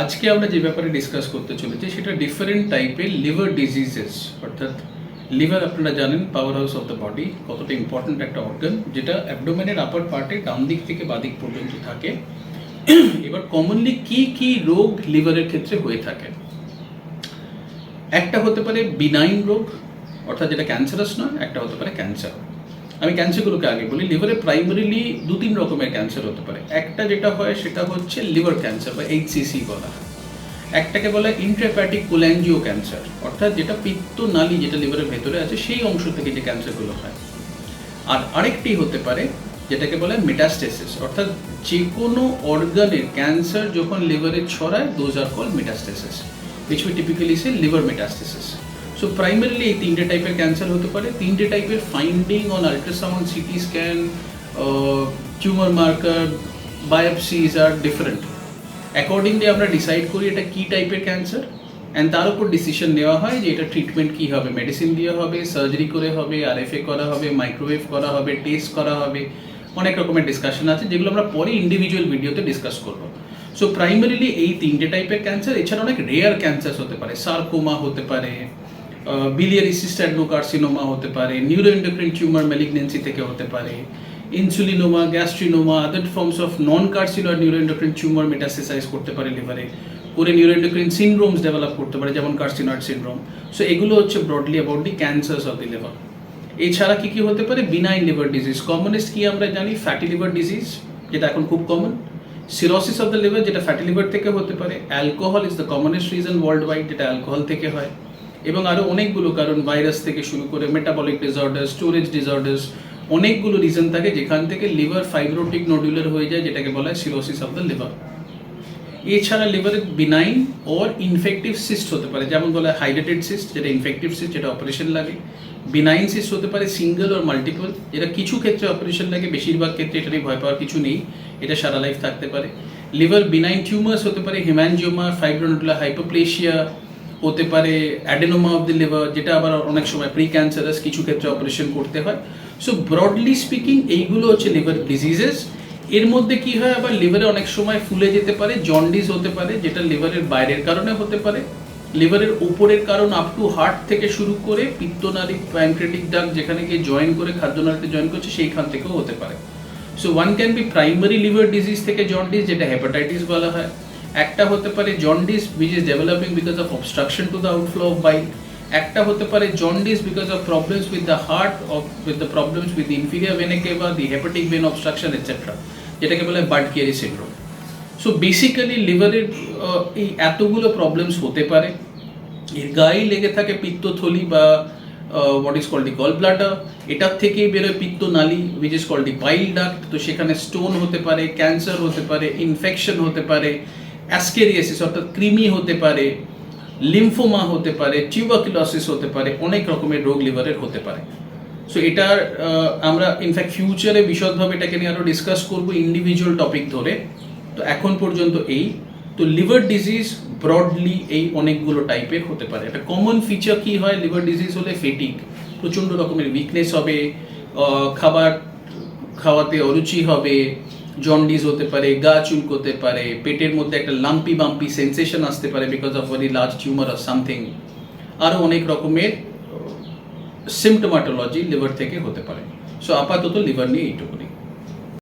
আজকে আমরা যে ব্যাপারে ডিসকাস করতে চলেছি সেটা ডিফারেন্ট টাইপের লিভার ডিজিজেস অর্থাৎ লিভার আপনারা জানেন power house of the body কতটা ইম্পর্ট্যান্ট একটা অর্গান যেটা অ্যাবডোমেনের আপার পার্টে ডান দিক থেকে বাদিক পর্যন্ত থাকে। এবার কমনলি কি কি রোগ লিভারের ক্ষেত্রে হয়ে থাকে? একটা হতে পারে বিনাইন রোগ, অর্থাৎ যেটা ক্যান্সারাস নয়, একটা হতে পারে ক্যান্সার আমি ক্যান্সারগুলোকে আগে বলি লিভারে প্রাইমারিলি দু তিন রকমের ক্যান্সার হতে পারে। একটা যেটা হয় সেটা হচ্ছে লিভার ক্যান্সার বা এইচসিসি বলা একটাকে বলা ইন্ট্রাপ্যাটিক কোল্যাঞ্জিও ক্যান্সার অর্থাৎ যেটা পিত্ত নালী যেটা লিভারের ভেতরে আছে, সেই অংশ থেকে যে ক্যান্সারগুলো হয়। আর আরেকটি হতে পারে, যেটাকে বলে মেটাস্টেসিস অর্থাৎ যে কোনো অর্গানের ক্যান্সার যখন লিভারে ছড়ায় those are call metastasis we typically say liver metastasis. So primarily এই তিনটে টাইপের ক্যান্সার হতে পারে। তিনটে টাইপের finding on ultrasound CT scan tumour marker biopsies R different accordingly আমরা ডিসাইড করি এটা কী টাইপের ক্যান্সার অ্যান্ড তার উপর ডিসিশন নেওয়া হয় যে এটা ট্রিটমেন্ট কী হবে। মেডিসিন দিয়ে হবে সার্জারি করে হবে আরএফএ করা হবে মাইক্রোওয়েভ করা হবে টেস্ট করা হবে। অনেক রকমের ডিসকাশন আছে, যেগুলো আমরা পরে ইন্ডিভিজুয়াল ভিডিওতে ডিসকাস করব। সো প্রাইমারিলি এই তিনটে টাইপের ক্যান্সার এছাড়া অনেক রেয়ার ক্যান্সার হতে পারে। সার্কোমা হতে পারে বিলিয়ারি সিস্টাডনোকার্সিনোমা হতে পারে নিউরোএন্ডোক্রিন টিউমার ম্যালিগনেন্সি থেকে হতে পারে insulinoma gastrinoma other forms of non carcinoid neuroendocrine tumour metastasise করতে পারে লিভারে করে নিউরোএন্ডোক্রিন সিনড্রোমস ডেভেলপ করতে পারে, যেমন কার্সিনয়েড সিনড্রোম সো এগুলো হচ্ছে broadly about the cancers of the liver এছাড়া কি কি হতে পারে? বিনাইন লিভার ডিজিজ কমনেস্ট কি আমরা জানি? ফ্যাটি লিভার ডিজিজ যেটা এখন খুব common cirrhosis of the liver যেটা ফ্যাটি লিভার থেকে হতে পারে। Alcohol is the commonest reason worldwide যেটা অ্যালকোহল থেকে হয়। এবং আরও অনেকগুলো কারণ ভাইরাস থেকে শুরু করে মেটাবলিক ডিসঅর্ডার স্টোরেজ ডিসঅর্ডার্স অনেকগুলো রিজন থাকে যেখান থেকে লিভার ফাইব্রোটিক নডুলার হয়ে যায়, যেটাকে বলা হয় সিরোসিস অফ দ্য লিভার এছাড়া লিভারে বিনাইন অর ইনফেক্টিভ সিস্ট হতে পারে, যেমন বলা হয় হাইড্রেটেড সিস্ট যেটা ইনফেক্টিভ সিস্ট যেটা অপারেশন লাগে। বিনাইন সিস্ট হতে পারে সিঙ্গেল ওর মাল্টিপল যেটা কিছু ক্ষেত্রে অপারেশন লাগে, বেশিরভাগ ক্ষেত্রে এটা নিয়ে ভয় পাওয়ার কিছু নেই, এটা সারা লাইফ থাকতে পারে। লিভার বিনাইন টিউমার্স হতে পারে হিম্যানজিওমা ফাইব্রোনোটুলা হাইপোপ্লেশিয়া হতে পারে অ্যাডেনোমা অফ দি লিভার যেটা আবার অনেক সময় প্রি ক্যান্সারাস কিছু ক্ষেত্রে অপারেশন করতে হয়। সো ব্রডলি স্পিকিং এইগুলো হচ্ছে লিভার ডিজিজেস এর মধ্যে কি হয় আবার লিভারে অনেক সময় ফুলে যেতে পারে জন্ডিস হতে পারে, যেটা লিভারের বাইরের কারণে হতে পারে। লিভারের উপরের কারণ আপ টু হার্ট থেকে শুরু করে পিত্তনালী প্যানক্রেটিক ডাক যেখানে গিয়ে জয়েন করে, খাদ্যনালীতে জয়েন করছে, সেইখান থেকেও হতে পারে। So one can be primary liver disease থেকে জন্ডিস যেটা হেপাটাইটিস বলা হয়। একটা হতে পারে jaundice which is developing because of obstruction to the outflow of bile একটা হতে পারে jaundice because of problems with the heart with the problems with inferior vena cava the hepatic vein obstruction etcetera যেটাকে বলে Budd Chiari syndrome so basically লিভারের এই এতগুলো problems হতে পারে। এর গায়ে লেগে থাকে পিত্তথলি বা what is called the gall bladder এটার থেকেই বেরোয় পিত্ত নালী which is called the bile duct তো সেখানে স্টোন হতে পারে ক্যান্সার হতে পারে ইনফেকশন হতে পারে। অ্যাসকেরিয়াসিস অর্থাৎ কৃমি হতে পারে লিম্ফোমা হতে পারে টিউবাকুলোসিস হতে পারে, অনেক রকমের রোগ লিভারের হতে পারে। সো এটার আমরা ইনফ্যাক্ট ফিউচারে বিশদভাবে এটাকে নিয়ে আরও ডিসকাস করব ইন্ডিভিজুয়াল টপিক ধরে। তো এখন পর্যন্ত এই। তো লিভার ডিজিজ ব্রডলি এই অনেকগুলো টাইপের হতে পারে। একটা কমন ফিচার কি হয়? লিভার ডিজিজ হলে ফেটিক প্রচণ্ড রকমের উইকনেস হবে খাবার, খাওয়াতে অরুচি হবে জন্ডিস হতে পারে, গা চুলকোতে পারে, পেটের মধ্যে একটা লাম্পি বাম্পি সেন্সেশন আসতে পারে because of very large tumour or something আরও অনেক রকমের সিমটোমাটোলজি লিভার থেকে হতে পারে। সো আপাতত লিভার নিয়ে এইটুকুনি।